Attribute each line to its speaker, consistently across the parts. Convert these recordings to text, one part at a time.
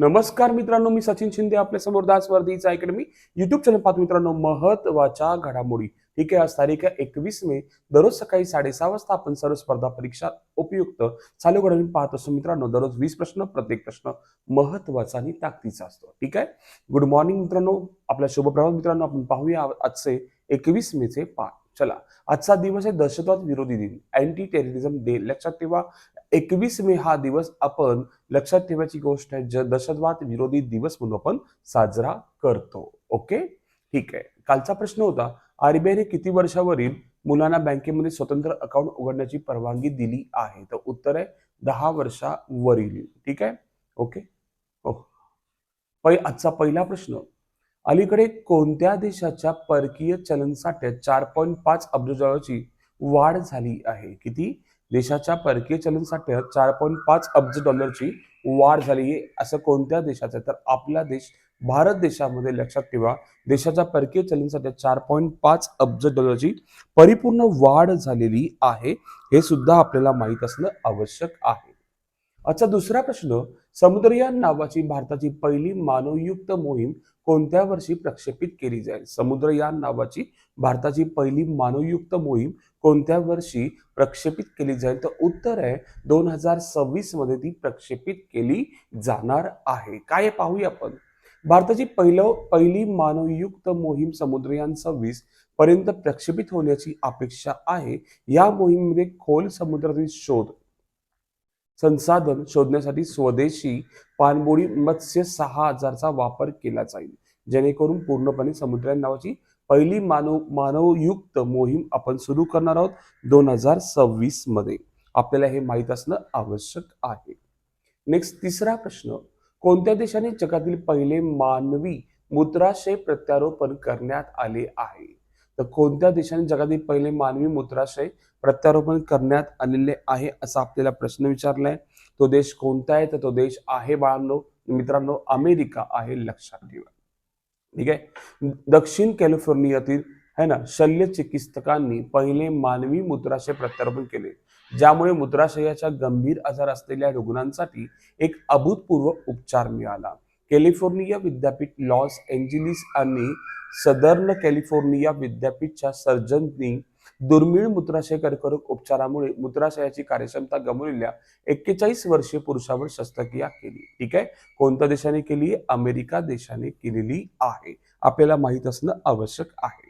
Speaker 1: नमस्कार मित्रांनो मी सचिन शिंदे आपल्यासमोर दास वर्धीचा अकॅडमी युट्यूब चॅनल पाहत मित्रांनो महत्त्वाच्या घडामोडी. ठीक आहे आज तारीख आहे एकवीस मे. दररोज सकाळी साडेसहा वाजता आपण सर्व स्पर्धा परीक्षा उपयुक्त चालू घडामोडी पाहत असतो मित्रांनो. दररोज वीस प्रश्न प्रत्येक प्रश्न महत्त्वाचा आणि ताकदीचा असतो. ठीक आहे? गुड मॉर्निंग मित्रांनो. आपल्या शुभप्रभात मित्रांनो आपण पाहूया आजचे एकवीस मेचे पाठ चला आजचा दिवस आहे दहशतवाद विरोधी दिन अँटी टेररिझम डे लक्षात ठेवा एकवीस मे हा दिवस आपण लक्षात ठेवायची गोष्ट आहे ज दहशतवाद विरोधी दिवस म्हणून आपण साजरा करतो. ओके? ठीक आहे. कालचा प्रश्न होता आरबीआयने किती वर्षावरील मुलांना बँकेमध्ये स्वतंत्र अकाउंट उघडण्याची परवानगी दिली आहे? तर उत्तर आहे दहा वर्षावरील. ठीक आहे? ओके? हो आजचा पहिला प्रश्न अलीकडे कोणत्या देशाच्या परकीय चलन साठ्यात चार पॉईंट पाच अब्ज डॉलरची वाढ झाली आहे? किती? देशाच्या परकीय चलन साठ्यात चार पॉईंट पाच अब्ज डॉलरची वाढ झाली आहे. असं कोणत्या देशाचं तर आपला देश भारत देशामध्ये लक्षात ठेवा. देशाच्या परकीय चलन साठ्यात चार पॉईंट पाच अब्ज डॉलरची परिपूर्ण वाढ झालेली आहे. हे सुद्धा आपल्याला माहीत असणं आवश्यक आहे. आजचा दुसरा प्रश्न. समुद्रयान नावाची भारताची पहिली मानवयुक्त मोहीम कोणत्या वर्षी प्रक्षेपित केली जाईल? समुद्रयान नावाची भारताची पहिली मानवयुक्त मोहीम कोणत्या वर्षी प्रक्षेपित केली जाईल? तर उत्तर आहे दोन हजार सव्वीसमध्ये ती प्रक्षेपित केली जाणार आहे. काय पाहूया आपण. भारताची पहिलं पहिली मानवयुक्त मोहीम समुद्रयान सव्वीस पर्यंत प्रक्षेपित होण्याची अपेक्षा आहे. या मोहिमेमध्ये खोल समुद्रातील शोध संसाधन शोधण्यासाठी स्वदेशी पाणबुडी मत्स्य सहा हजारचा वापर केला जाईल. जेणेकरून पूर्णपणे समुद्रयान नावाची पहिली मानव मानवयुक्त मोहीम आपण सुरू करणार आहोत दोन हजार सव्वीसमध्ये. आपल्याला हे माहीत असणं आवश्यक आहे. नेक्स्ट तिसरा प्रश्न. कोणत्या देशाने जगातील पहिले मानवी मूत्राशय प्रत्यारोपण करण्यात आले आहे? तर कोणत्या देशाने जगातील पहिले मानवी मूत्राशय प्रत्यारोपण करण्यात आलेले आहे असा आपल्याला प्रश्न विचारलाय? तो देश कोणता आहे? तर तो देश आहे बाळांनो मित्रांनो अमेरिका आहे लक्षात ठेवा. ठीक आहे? दक्षिण कॅलिफोर्नियातील है ना शल्य चिकित्सकांनी पहिले मानवी मूत्राशय प्रत्यारोपण केले ज्यामुळे मूत्राशयाच्या गंभीर आजार असलेल्या रुग्णांसाठी एक अभूतपूर्व उपचार मिळाला. कॅलिफोर्निया विद्यापीठ लॉस एंजेलिस आणि सदर्न कॅलिफोर्निया विद्यापीठच्या सर्जननी दुर्मिळ मूत्राशय कर्करोग उपचारामुळे मूत्राशयाची कार्यक्षमता गमावलेल्या एक्केचाळीस वर्षीय पुरुषावर शस्त्रक्रिया केली. ठीक आहे? कोणत्या देशाने केली? अमेरिका देशाने केलेली आहे. आपल्याला माहीत असणं आवश्यक आहे.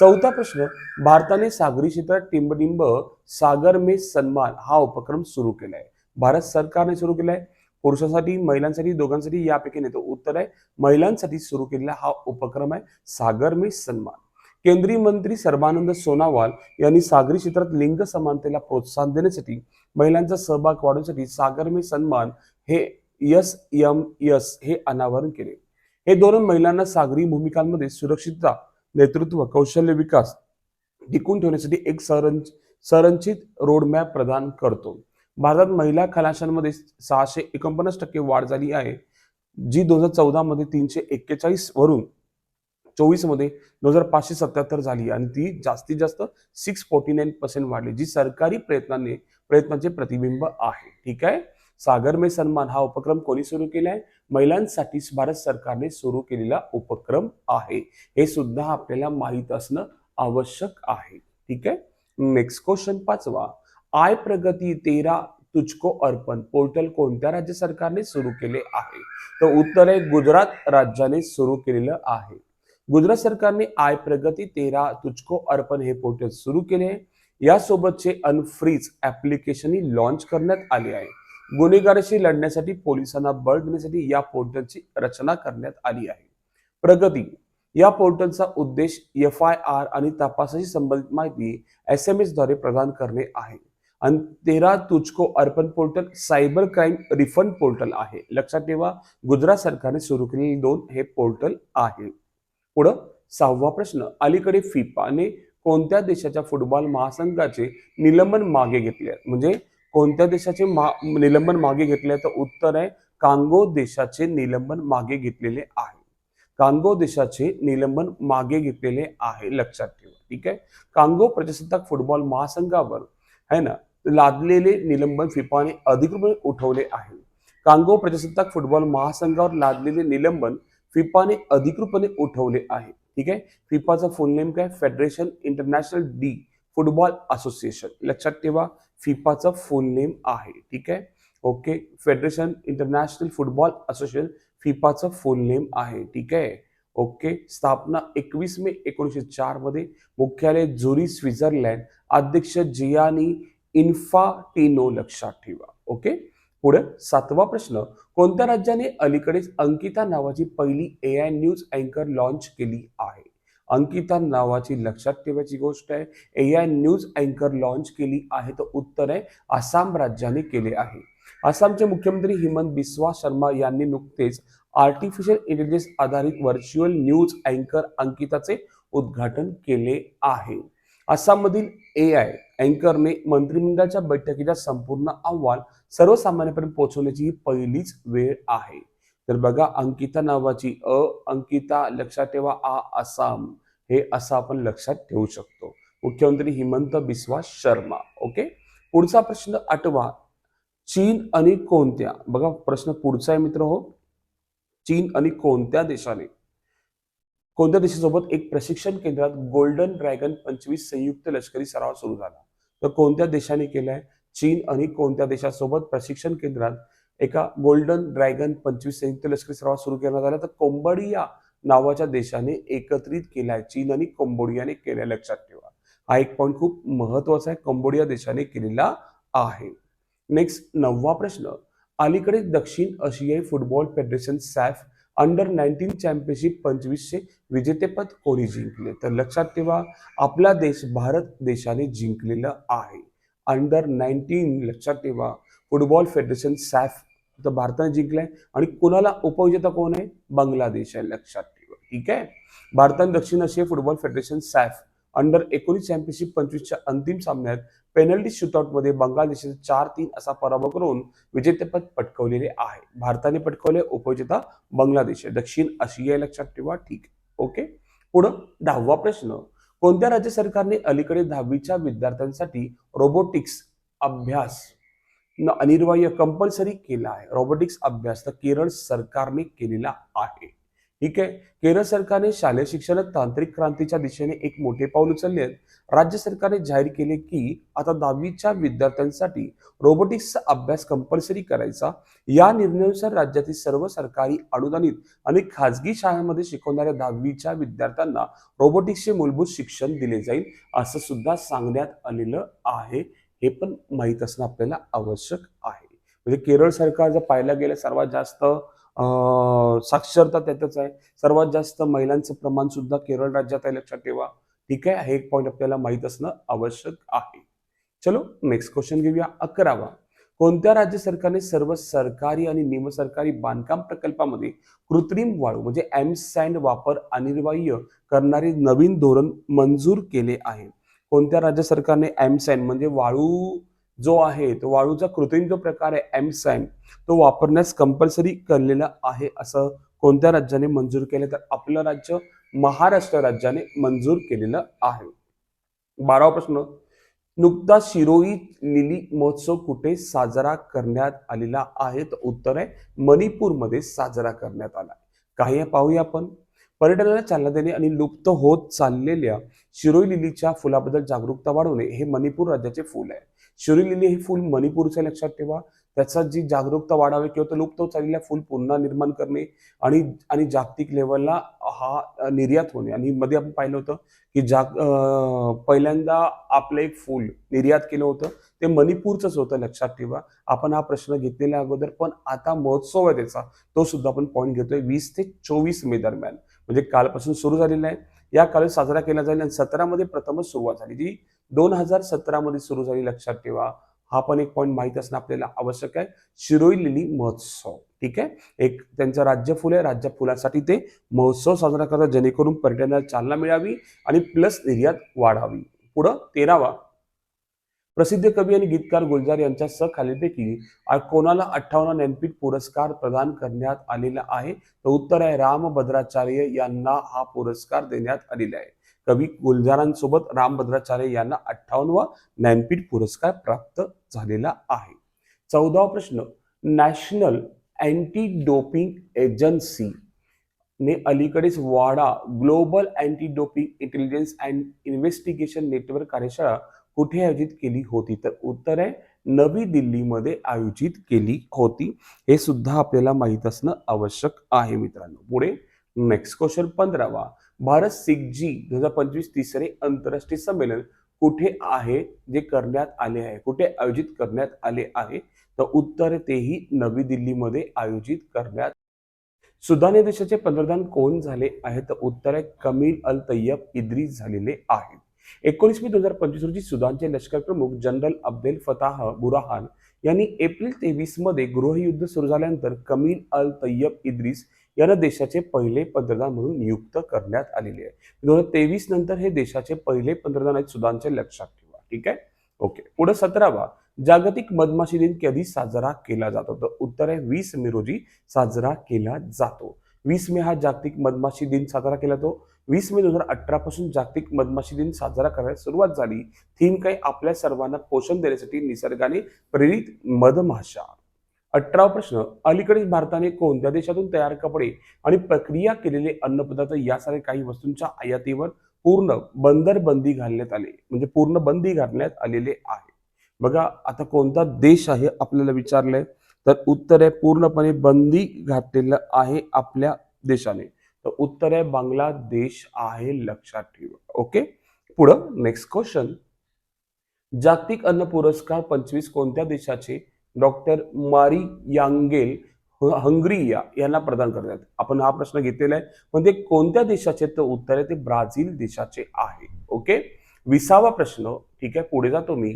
Speaker 1: चौथा प्रश्न भारताने सागरी क्षेत्रात टिंबडिंब सागर मे सन्मान हा उपक्रम सुरू केलाय. भारत सरकारने सुरू केलाय. पुरुषांसाठी महिलांसाठी दोघांसाठी यापैकी नाही. उत्तर आहे महिलांसाठी सुरू केलेला हा उपक्रम आहे सागर मे सन्मान. केंद्रीय मंत्री सर्बानंद सोनावाल यांनी सागरी क्षेत्रात लिंग समानतेला प्रोत्साहन देण्यासाठी महिलांचा सहभाग वाढवण्यासाठी सागर मे सन्मान हे एस एम एस हे अनावरण केले. हे धोरण महिलांना सागरी भूमिकांमध्ये सुरक्षितता नेतृत्व कौशल्य विकास टिकून ठेवण्यासाठी एक संरचित रोडमॅप प्रदान करतो. भारतात महिला खलाशांमध्ये सहाशे एकोणपन्नास टक्के वाढ झाली आहे जी दोन हजार चौदामध्ये तीनशे एक्केचाळीस वरून चोवीसमध्ये दोन हजार पाचशे सत्याहत्तर झाली आणि ती जास्तीत जास्त सिक्स फोर्टी नाईन पर्सेंट वाढली जी सरकारी प्रयत्नाने प्रयत्नाचे प्रतिबिंब आहे. ठीक आहे? सागर मे सन्मान हा उपक्रम कोणी सुरू केला आहे? महिलांसाठी भारत सरकारने सुरू केलेला उपक्रम आहे. हे सुद्धा आपल्याला माहीत असणं आवश्यक आहे. ठीक आहे? नेक्स्ट क्वेश्चन पाचवा. आय प्रगती तेरा तुझको अर्पण. पोर्टल कोणत्या राज्य सरकारने सुरू केले आहे? तर उत्तर आहे गुजरात राज्याने सुरू केलेलं आहे. गुजरात सरकारने आय प्रगती तेरा तुझको अर्पण हे पोर्टल सुरू केले आहे. यासोबतचे अनफ्रीज ऍप्लिकेशनही लॉन्च करण्यात आले आहे. गुन्हेगाराशी लढण्यासाठी पोलिसांना बळ देण्यासाठी या पोर्टलची रचना करण्यात आली आहे. प्रगती. या पोर्टलचा उद्देश एफ आय आर आणि तपासाशी संबंधित माहिती एस एम एसद्वारे प्रदान करणे आहे. आणि Tera Tujhko Arpan portal cyber crime refund portal आहे. लक्षात ठेवा गुजरात सरकारने सुरू केलेले दोन हे पोर्टल आहे. पुढं सहावा प्रश्न अलीकडे फिफाने कोणत्या देशाच्या फुटबॉल महासंघाचे निलंबन मागे घेतले म्हणजे कोणत्या देशाचे मा निलंबन मागे घेतले तर उत्तर आहे कांगो देशाचे निलंबन मागे घेतलेले आहे. कांगो देशाचे निलंबन मागे घेतलेले आहे लक्षात ठेवा. ठीक आहे? कांगो प्रजासत्ताक फुटबॉल महासंघावर है ना? लादलेले निलंबन फिफाने अधिकृतपणे उठवले आहे. कांगो प्रजासत्ताक फुटबॉल महासंघावर लादलेले निलंबन फिफाने अधिकृतपणे उठवले आहे. ठीक आहे? फिफाचं फुल नेम काय? Federation international de football association लक्षात ठेवा फिफाचं फुल नेम आहे. ठीक आहे? Okay? Federation international football association फिफाचं full name आहे. ठीक आहे? ओके? स्थापना एकवीस मे एकोणीसशे चारमध्ये मुख्यालय झुरी स्वित्झर्लंड. अध्यक्ष जियानी इन्फाटिनो लक्षात ठेवा. ओके पुढे सातवा प्रश्न कोणत्या राज्याने अलीकडेच अंकिता नावाची पहिली ए आय न्यूज अँकर लॉन्च केली आहे? अंकिता नावाची लक्षात ठेवायची गोष्ट आहे. ए आय न्यूज अँकर लॉन्च केली आहे तर उत्तर आहे आसाम राज्याने केले आहे. आसामचे मुख्यमंत्री हिमंत बिस्वा शर्मा यांनी नुकतेच आर्टिफिशियल इंटेलिजन्स आधारित व्हर्च्युअल न्यूज अँकर अंकिताचे उद्घाटन केले आहे. आसाममधील ए आय अँकरने मंत्रिमंडळाच्या बैठकीचा संपूर्ण अहवाल सर्वसामान्यपर्यंत पोहोचवण्याची ही पहिलीच वेळ आहे. तर बघा अंकिता नावाची अ अंकिता लक्षात ठेवा आ आसाम. हे असं आपण लक्षात ठेवू शकतो. मुख्यमंत्री हिमंत बिस्वा शर्मा. ओके? पुढचा प्रश्न आठवा. चीन आणि कोणत्या? बघा प्रश्न पुढचा आहे मित्र हो. चीन आणि कोणत्या देशाने? कोणत्या देशासोबत एक प्रशिक्षण केंद्रात गोल्डन ड्रॅगन पंचवीस संयुक्त लष्करी सराव सुरू झाला? तर कोणत्या देशाने केलाय? चीन आणि कोणत्या देशासोबत प्रशिक्षण केंद्रात एका गोल्डन ड्रॅगन पंचवीस संयुक्त लष्करी सराव सुरू करण्यात आला तर कोंबडिया नावाच्या देशाने एकत्रित केलाय. चीन आणि कंबोडियाने केल्या. लक्षात ठेवा. हा एक पॉईंट खूप महत्त्वाचा आहे. कंबोडिया देशाने केलेला आहे. नेक्स्ट नववा प्रश्न. अलीकडे दक्षिण आशियाई football federation SAFF under nineteen championship पंचवीसचे विजेतेपद कोणी जिंकले? तर लक्षात ठेवा आपला देश भारत देशाने जिंकलेलं आहे. अंडर नाईन्टीन लक्षात ठेवा फुटबॉल फेडरेशन सॅफ तर भारताने जिंकलाय. आणि कुणाला उपविजेता कोण आहे? बांगलादेश आहे लक्षात ठेवा. ठीक आहे? भारताने दक्षिण आशिया फुटबॉल फेडरेशन सॅफ अंडर एकोणीस चॅम्पियनशिप पंचवीसच्या अंतिम सामन्यात पेनल्टी शूटआउटमध्ये बांगलादेशाचा चार तीन असा पराभव करून विजेतेपद पटकवलेले आहे. भारताने पटकवले उपविजेता बांगलादेश. दक्षिण आशिया लक्षात ठेवा. ठीक. ओके? पुढं दहावा प्रश्न. कोणत्या राज्य सरकारने अलीकडे दहावीच्या विद्यार्थ्यांसाठी रोबोटिक्स अभ्यास न अनिर्वाह्य कंपल्सरी केला आहे? रोबोटिक्स अभ्यास तर केरळ सरकारने केलेला आहे. ठीक आहे? केरळ सरकारने शालेय शिक्षणात तांत्रिक क्रांतीच्या दिशेने एक मोठे पाऊल उचलले आहे. राज्य सरकारने जाहीर केले की आता दहावीच्या विद्यार्थ्यांसाठी रोबोटिक्सचा अभ्यास कंपल्सरी करायचा. या निर्णयानुसार राज्यातील सर्व सरकारी अनुदानित आणि खाजगी शाळांमध्ये शिकवणाऱ्या दहावीच्या विद्यार्थ्यांना रोबोटिक्सचे मूलभूत शिक्षण दिले जाईल असं सुद्धा सांगण्यात आलेलं आहे. हे पण माहीत असणं आपल्याला आवश्यक आहे. म्हणजे केरळ सरकार जर पाहायला गेलं सर्वात जास्त साक्षरता त्यातच आहे. सर्वात जास्त महिलांचं प्रमाण सुद्धा केरळ राज्यात आहे लक्षात ठेवा. ठीक आहे? हे एक पॉईंट आपल्याला माहीत असणं आवश्यक आहे. चलो नेक्स्ट क्वेश्चन घेऊया. अकरावा. कोणत्या राज्य सरकारने सर्व सरकारी आणि निमसरकारी बांधकाम प्रकल्पामध्ये कृत्रिम वाळू म्हणजे एम सँड वापर अनिर्वाह्य करणारे नवीन धोरण मंजूर केले आहे? कोणत्या राज्य सरकारने एम सँड म्हणजे वाळू जो आहे तो वाळूचा कृत्रिम जो प्रकार आहे एम सँड तो वापरण्यास कंपल्सरी केलेला आहे असं कोणत्या राज्याने मंजूर केलं? तर आपलं राज्य महाराष्ट्र राज्याने मंजूर केलेलं आहे. बारावा प्रश्न. नुकताच शिरोई लिली महोत्सव कुठे साजरा करण्यात आलेला आहे? तर उत्तर आहे मणिपूरमध्ये साजरा करण्यात आला काही पाहूया आपण. पर्यटनाला चालना देणे आणि लुप्त होत चाललेल्या शिरोई लिलीच्या फुलाबद्दल जागरूकता वाढवणे हे मणिपूर राज्याचे फूल आहे. शिरोई लिली हे फूल मणिपूरचे लक्षात ठेवा. त्याचा जी जागरूकता वाढावी किंवा तो लुप्त होत चाललेल्या फूल पुन्हा निर्माण करणे आणि आणि जागतिक लेवलला हा निर्यात होणे. आणि मध्ये आपण पाहिलं होतं की जाग पहिल्यांदा आपलं एक फूल निर्यात केलं होतं. ते मणिपूरचंच होतं लक्षात ठेवा. आपण हा प्रश्न घेतलेल्या अगोदर पण आता महोत्सव आहे त्याचा. तो सुद्धा आपण पॉईंट घेतोय. वीस ते चोवीस मे दरम्यान. म्हणजे कालपासून सुरू झालेला आहे. या काळात साजरा केला जाईल आणि सतरामध्ये प्रथमच सुरुवात झाली. जी दोन हजार सतरामध्ये सुरू झाली लक्षात ठेवा. हा पण एक पॉईंट माहीत असणं आपल्याला आवश्यक आहे. शिरोई लिली महोत्सव. ठीक आहे? एक त्यांचं राज्य फुल आहे. राज्य फुलासाठी ते महोत्सव साजरा करतात. जेणेकरून पर्यटनाला चालना मिळावी आणि प्लस निर्यात वाढावी. पुढं तेरावा. प्रसिद्ध कवी आणि गीतकार गुलजार यांच्यासह खालीलपैकी कोणाला अठ्ठावन्न ज्ञानपीठ पुरस्कार प्रदान करण्यात आलेला आहे? तर उत्तर आहे रामभद्राचार्य यांना हा पुरस्कार देण्यात आलेला आहे. कवी गुलजारांसोबत रामभद्राचार्य यांना अठ्ठावन्नवा ज्ञानपीठ पुरस्कार प्राप्त झालेला आहे. चौदावा प्रश्न नॅशनल अँटी डोपिंग एजन्सी ने अलीकडेच वाडा global anti doping intelligence and investigation network कार्यशाळा कुठे आयोजित केली होती? तर उत्तर आहे नवी दिल्लीमध्ये आयोजित केली होती. हे सुद्धा आपल्याला माहीत असणं आवश्यक आहे मित्रांनो. पुढे नेक्स्ट क्वेश्चन पंधरावा. भारत सिख जी दोन हजार पंचवीस तिसरे आंतरराष्ट्रीय संमेलन कुठे आहे? जे करण्यात आले आहे. कुठे आयोजित करण्यात आले आहे? तर उत्तर तेही नवी दिल्लीमध्ये आयोजित करण्यात सुदान या देशाचे पंतप्रधान कोण झाले आहे तर उत्तर आहे कमील अल तय्यब इद्रिस झालेले आहेत. एकोणीस मे दोन हजार पंचवीस रोजी सुदानचे लष्कर प्रमुख जनरल अब्देल फताह बुराहान यांनी एप्रिल तेवीसमध्ये गृहयुद्ध सुरू झाल्यानंतर कमील अल तय्यब इद्रिस यांना देशाचे पहिले पंतप्रधान म्हणून नियुक्त करण्यात आलेले आहे. दोन हजार तेवीस नंतर हे देशाचे पहिले पंतप्रधान आहेत सुदानच्या लक्षात ठेवा. ठीक आहे? ओके. पुढे सतरावा. जागतिक मधमाशी दिन कधी साजरा केला जातो? तर उत्तर आहे वीस मे रोजी साजरा केला जातो. वीस मे हा जागतिक मधमाशी दिन साजरा केला जातो. वीस मे दोन हजार अठरा पासून जागतिक मधमाशी दिन साजरा करायला सुरुवात झाली. थीम काय? आपल्या सर्वांना पोषण देण्यासाठी निसर्गाने प्रेरित मधमाशा. अठरावा प्रश्न. अलीकडेच भारताने कोणत्या देशातून तयार कपडे आणि प्रक्रिया केलेले अन्नपदार्थ यासारख्या काही वस्तूंच्या आयातीवर पूर्ण बंदर बंदी घालण्यात आले. म्हणजे पूर्ण बंदी घालण्यात आलेले आहे. बघा आता कोणता देश आहे आपल्याला विचारलंय? तर उत्तर आहे पूर्णपणे बंदी घातलेलं आहे आपल्या देशाने. तर उत्तर आहे बांगलादेश आहे लक्षात ठेवा. ओके? पुढं नेक्स्ट क्वेश्चन जागतिक अन्न पुरस्कार पंचवीस कोणत्या देशाचे? डॉक्टर मारी यांगेल हंगरिया यांना प्रदान करण्यात. आपण हा प्रश्न घेतलेला आहे. पण ते कोणत्या देशाचे? तर उत्तर आहे ते ब्राझील देशाचे आहे. ओके? विसावा प्रश्न. ठीक आहे पुढे जातो मी.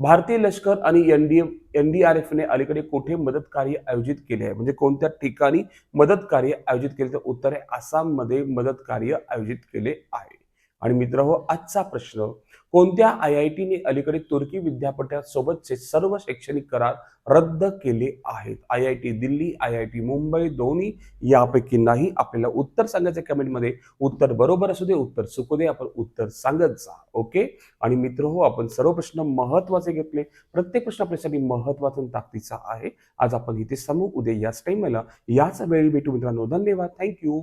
Speaker 1: भारतीय लष्कर आणि एनडीए एनडीआरएफने अलीकडे कुठे मदत कार्य आयोजित केले आहे? म्हणजे कोणत्या ठिकाणी मदत कार्य आयोजित केले? तर उत्तर आहे आसाममध्ये मदत कार्य आयोजित केले आहे. आणि मित्र हो आजचा प्रश्न कोणत्या आय आय टीने अलीकडे तुर्की विद्यापीठासोबतचे सर्व शैक्षणिक करार रद्द केले आहेत? I I T Delhi I I T Mumbai दोन्ही यापैकी नाही. आपल्याला उत्तर सांगायचं कमेंटमध्ये. उत्तर बरोबर असू दे उत्तर चुकू दे आपण उत्तर सांगत जा ओके? आणि मित्र हो आपण सर्व प्रश्न महत्त्वाचे घेतले. प्रत्येक प्रश्न आपल्यासाठी महत्त्वाचा आणि ताकदीचा आहे. आज आपण इथे समू उद्या याच टाइमला याच वेळी भेटू मित्रांनो. धन्यवाद. थँक्यू